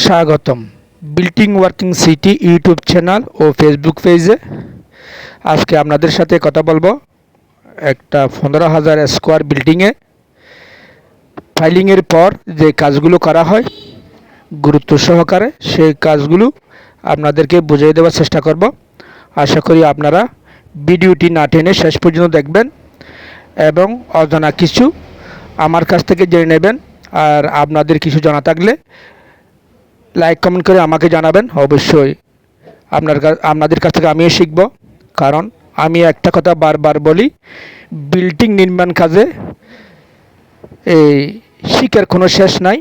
স্বাগতম। Building working city YouTube channel ও Facebook পেজে আজকে আপনাদের সাথে কথা বলব একটা পনেরো হাজার স্কোয়ার বিল্ডিংয়ে ফাইলিংয়ের পর যে কাজগুলো করা হয়, গুরুত্ব সহকারে সেই কাজগুলো আপনাদেরকে বুঝিয়ে দেওয়ার চেষ্টা করব। আশা করি আপনারা ভিডিওটি না টেনে শেষ পর্যন্ত দেখবেন এবং অজানা কিছু আমার কাছ থেকে জেনে নেবেন। আর আপনাদের কিছু জানা থাকলে লাইক কমেন্ট করে আমাকে জানাবেন, অবশ্যই। আপনার আপনাদের কাছ থেকে আমিও শিখব। কারণ আমি একটা কথা বারবার বলি বিল্ডিং নির্মাণ কাজে এই শিখের কোনো শেষ নাই।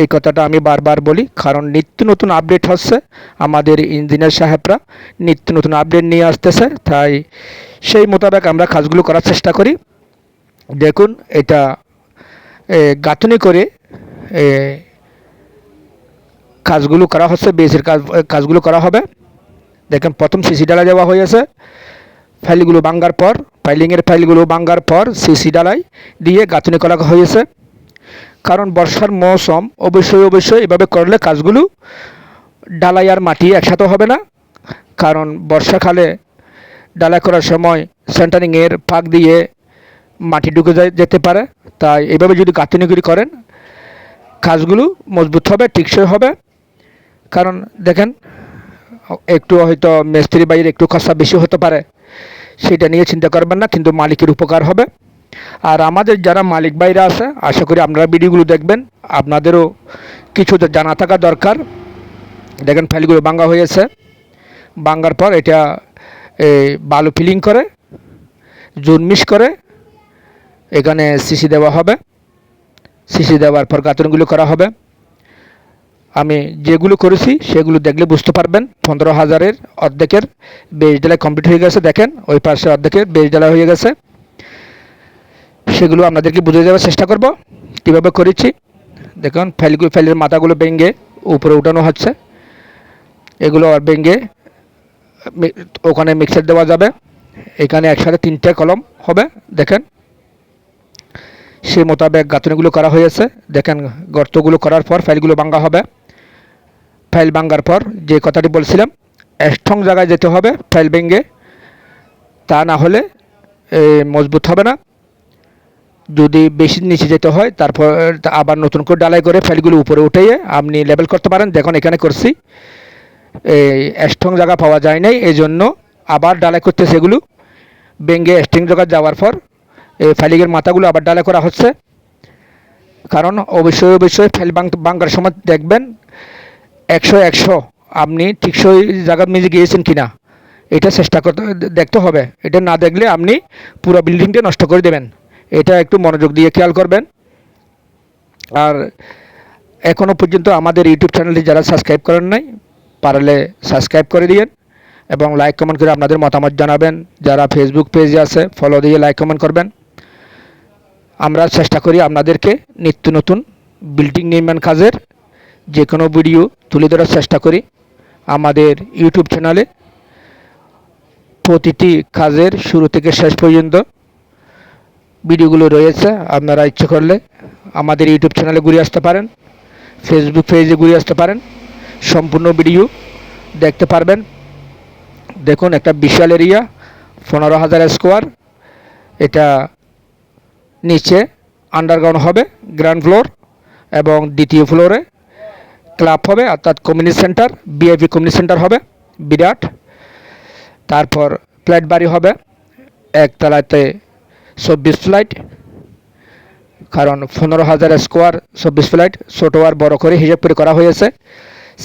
এই কথাটা আমি বারবার বলি, কারণ নিত্য নতুন আপডেট হচ্ছে। আমাদের ইঞ্জিনিয়ার সাহেবরা নিত্য নতুন আপডেট নিয়ে আসতেছে, তাই সেই মোতাবেক আমরা কাজগুলো করার চেষ্টা করি। দেখুন, এটা গাঁথনি করে কাজগুলো করা হচ্ছে, বেসের কাজ কাজগুলো করা হবে। দেখেন, প্রথম সিসি ডালা দেওয়া হয়েছে। ফাইলগুলো ভাঙ্গার পর, ফাইলিংয়ের ফাইলগুলো ভাঙ্গার পর সিসি ডালাই দিয়ে গাঁথনি করা হয়েছে। কারণ বর্ষার মৌসুম, অবশ্যই অবশ্যই এভাবে করলে কাজগুলো ডালাই আর মাটি একসাথে হবে না। কারণ বর্ষাকালে ডালাই করার সময় সেন্টারিংয়ের ফাঁক দিয়ে মাটি ঢুকে যেতে পারে। তাই এভাবে যদি গাঁথনিগুলি করেন, কাজগুলো মজবুত হবে, টিকসই হবে। কারণ দেখেন, একটু হয়তো মিস্ত্রি বাইরে একটু খরচা বেশি হতে পারে, সেটা নিয়ে চিন্তা করবেন না, কিন্তু মালিকের উপকার হবে। আর আমাদের যারা মালিক বাইরা আছে, আশা করি আপনারা ভিডিওগুলো দেখবেন, আপনাদেরও কিছু জানা থাকা দরকার। দেখেন ফাইলগুলো ভাঙ্গা হয়েছে। ভাঙ্গার পর এটা বালু ফিলিং করে জুন মিশ করে, এখানে সিসি দেওয়া হবে। সিসি দেওয়ার পর গাঁথনিগুলো করা হবে। আমি যেগুলো করেছি, সেগুলো দেখলে বুঝতে পারবেন। পনেরো হাজারের অর্ধেকের বেজ ডালাই কমপ্লিট হয়ে গেছে, দেখেন। ওই পাশে অর্ধেকের বেজ ডালা হয়ে গেছে। সেগুলো আপনাদেরকে বুঝে দেওয়ার চেষ্টা করব। কীভাবে করেছি? দেখুন ফাইলগুলো ফাইলের মাথাগুলো ভেঙে উপরে উঠানো হচ্ছে। এগুলো আর ভেঙে ওখানে মিক্সার দেওয়া যাবে। এখানে একসাথে তিনটে কলম হবে, দেখেন। সেই মোতাবেক গাঁথনিগুলো করা হয়েছে। দেখেন, গর্তগুলো করার পর ফাইলগুলো ভাঙ্গা হবে। ফাইল ভাঙ্গার পর যে কথাটি বলছিলাম স্ট্রং জায়গায় যেতে হবে ফাইল ভেঙে, তা না হলে মজবুত হবে না। যদি বেশি নিচে যেতে হয়, তারপর আবার নতুন করে ডালাই করে ফাইলগুলো উপরে উঠিয়ে আপনি লেভেল করতে পারেন। দেখুন, এখানে করছি। স্ট্রং জায়গা পাওয়া যায় নাই এই জন্য আবার ডালাই করতে সেগুলো ভেঙে স্ট্রিং জায়গা যাওয়ার পর এই ফাইলিংয়ের মাথাগুলো আবার ডালাই করা হচ্ছে। কারণ অবশ্যই অবশ্যই ফাইল বাঙ্গার সময় দেখবেন একশো একশো। আপনি ঠিকসই জায়গার মেজে গিয়েছেন কিনা? এটা চেষ্টা করতে, দেখতে হবে। এটা না দেখলে আপনি পুরো বিল্ডিংটা নষ্ট করে দেবেন। এটা একটু মনোযোগ দিয়ে খেয়াল করবেন। আর এখনও পর্যন্ত আমাদের ইউটিউব চ্যানেলটি যারা সাবস্ক্রাইব করেন নাই, পারলে সাবস্ক্রাইব করে দিয়েন এবং লাইক কমেন্ট করে আপনাদের মতামত জানাবেন। যারা ফেসবুক পেজে আছে ফলো দিয়ে লাইক কমেন্ট করবেন। আমরা চেষ্টা করি আপনাদেরকে নিত্য নতুন বিল্ডিং নির্মাণ কাজের যে কোনো ভিডিও তুলে ধরার চেষ্টা করি আমাদের ইউটিউব চ্যানেলে। প্রতিটি কাজের শুরু থেকে শেষ পর্যন্ত ভিডিওগুলো রয়েছে, আপনারা ইচ্ছে করলে আমাদের ইউটিউব চ্যানেলে ঘুরে আসতে পারেন ফেসবুক পেজে ঘুরে আসতে পারেন, সম্পূর্ণ ভিডিও দেখতে পারবেন। দেখুন, একটা বিশাল এরিয়া পনেরো হাজার স্কোয়ার এটা নিচে আন্ডারগ্রাউন্ড হবে গ্রাউন্ড ফ্লোর এবং দ্বিতীয় ফ্লোরে ক্লাব হবে, অর্থাৎ community centre VIP community centre হবে, বিরাট। তারপর ফ্ল্যাট বাড়ি হবে, একতলাতে চব্বিশ ফ্লাইট, কারণ পনেরো হাজার স্কোয়ার চব্বিশ ফ্লাইট, ছোটো আর বড় করে হিসাব করে করা হয়েছে।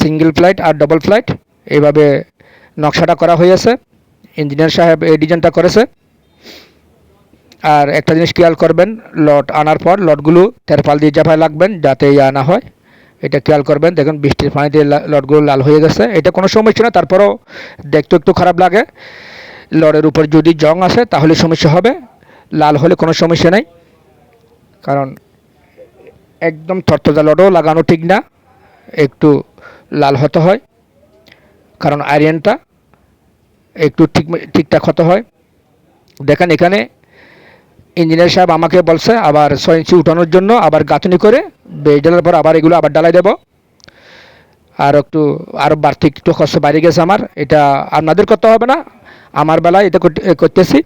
সিঙ্গেল ফ্লাইট আর ডবল ফ্লাইট এইভাবে নকশাটা করা হয়েছে। ইঞ্জিনিয়ার সাহেব এই ডিজাইনটা করেছে। আর একটা জিনিস খেয়াল করবেন লট আনার পর লটগুলো তেরপাল দিয়ে চাপায় লাগবেন, যাতে ইয়ে আনা হয়। এটা খেয়াল করবেন। দেখুন, বৃষ্টির পানিতে লটগুলো লাল হয়ে গেছে। এটা কোনো সমস্যা না, তারপরেও দেখতে একটু খারাপ লাগে। লটের উপর যদি জং আসে, তাহলে সমস্যা হবে। লাল হলে কোনো সমস্যা নেই। কারণ একদম তরতাজা লটও লাগানো ঠিক না। একটু লাল হতে হয়। কারণ আয়রনটা একটু ঠিক ঠিকঠাক হতে হয়। দেখেন, এখানে ইঞ্জিনিয়ার সাহেব আমাকে বলছে, আবার ছয় ইঞ্চি উঠানোর জন্য আবার গাঁথনি করে বেজ ডালার পর আবার এগুলো আবার ডালাই দেব। আর একটু আরও বাড়তি একটু খরচ বাড়ি গেছে আমার। এটা আপনাদের করতে হবে না, আমার বেলায় এটা করতে- করতেছি।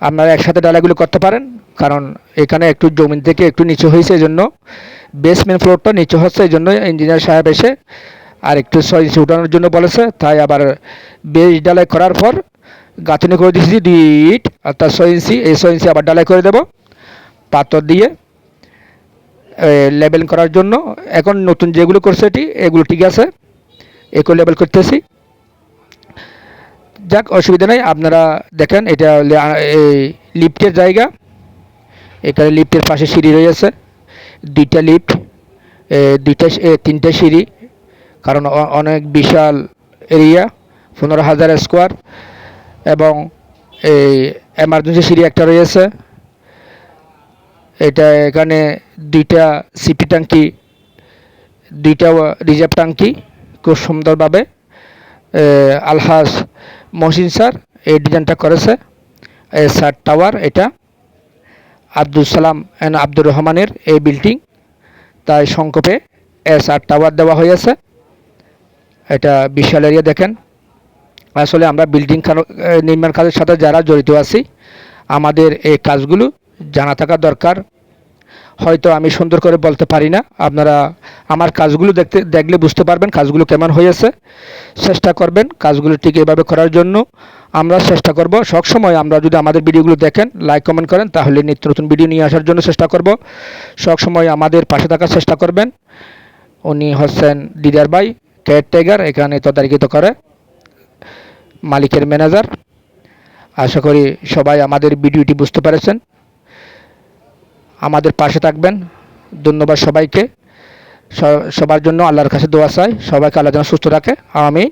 আপনারা একসাথে ডালাগুলো করতে পারেন, কারণ এখানে একটু জমিন থেকে একটু নিচু হয়েছে এই জন্য বেসমেন্ট ফ্লোরটা নিচু হচ্ছে এই জন্য ইঞ্জিনিয়ার সাহেব এসে আর একটু ছয় ইঞ্চি উঠানোর জন্য বলেছে। তাই আবার বেশ ডালাই করার পর গাঁথনি করে দিয়েছি ইট অর্থাৎ ছয় ইঞ্চি এই ইঞ্চি আবার ডালাই করে দেব। পাথর দিয়ে লেবেল করার জন্য। এখন নতুন যেগুলো করছে এটি, এগুলো ঠিক আছে। এগুলো লেবেল করতেছি। যাক, অসুবিধা নেই, আপনারা দেখেন, এটা লিফটের জায়গা। এখানে লিফটের পাশে সিঁড়ি রয়েছে। দুইটা লিফট দুইটা তিনটা সিঁড়ি। কারণ অনেক বিশাল এরিয়া, পনেরো হাজার স্কোয়ার। এবং এই এমার্জেন্সি সিঁড়ি একটা রয়েছে। এটা এখানে দুইটা সিপি ট্যাঙ্কি, দুইটা রিজার্ভ ট্যাঙ্কি খুব সুন্দরভাবে আলহাস মহসিন স্যার এই ডিজাইনটা করেছে। এ, স্যার টাওয়ার এটা। আব্দুল সালাম অ্যান্ড আব্দুর রহমানের এই বিল্ডিং। তাই সংক্ষেপে এস আর টাওয়ার দেওয়া হয়েছে। এটা বিশাল এরিয়া দেখেন। আসলে আমরা বিল্ডিং নির্মাণ কাজের সাথে যারা জড়িত আছি, আমাদের এই কাজগুলো জানা থাকা দরকার। হয়তো আমি সুন্দর করে বলতে পারি না, আপনারা আমার কাজগুলো দেখতে, দেখলে বুঝতে পারবেন কাজগুলো কেমন হয়েছে। চেষ্টা করবেন কাজগুলো ঠিক এভাবে করার জন্য। আমরা চেষ্টা করব সবসময় আমরা যদি আমাদের ভিডিওগুলো দেখেন লাইক কমেন্ট করেন, তাহলে নিত্য নতুন ভিডিও নিয়ে আসার জন্য চেষ্টা করব। সবসময় আমাদের পাশে থাকার চেষ্টা করবেন। উনি হচ্ছেন দিদার কেয়ার টেগার এখানে তদারকিত করে। মালিকের ম্যানেজার। আশা করি সবাই আমাদের ভিডিওটি বুঝতে পেরেছেন। আমাদের পাশে থাকবেন। ধন্যবাদ সবাইকে। সবার জন্য আল্লাহর কাছে দোয়া চাই। সবাইকে আল্লাহ যেন সুস্থ রাখে আমি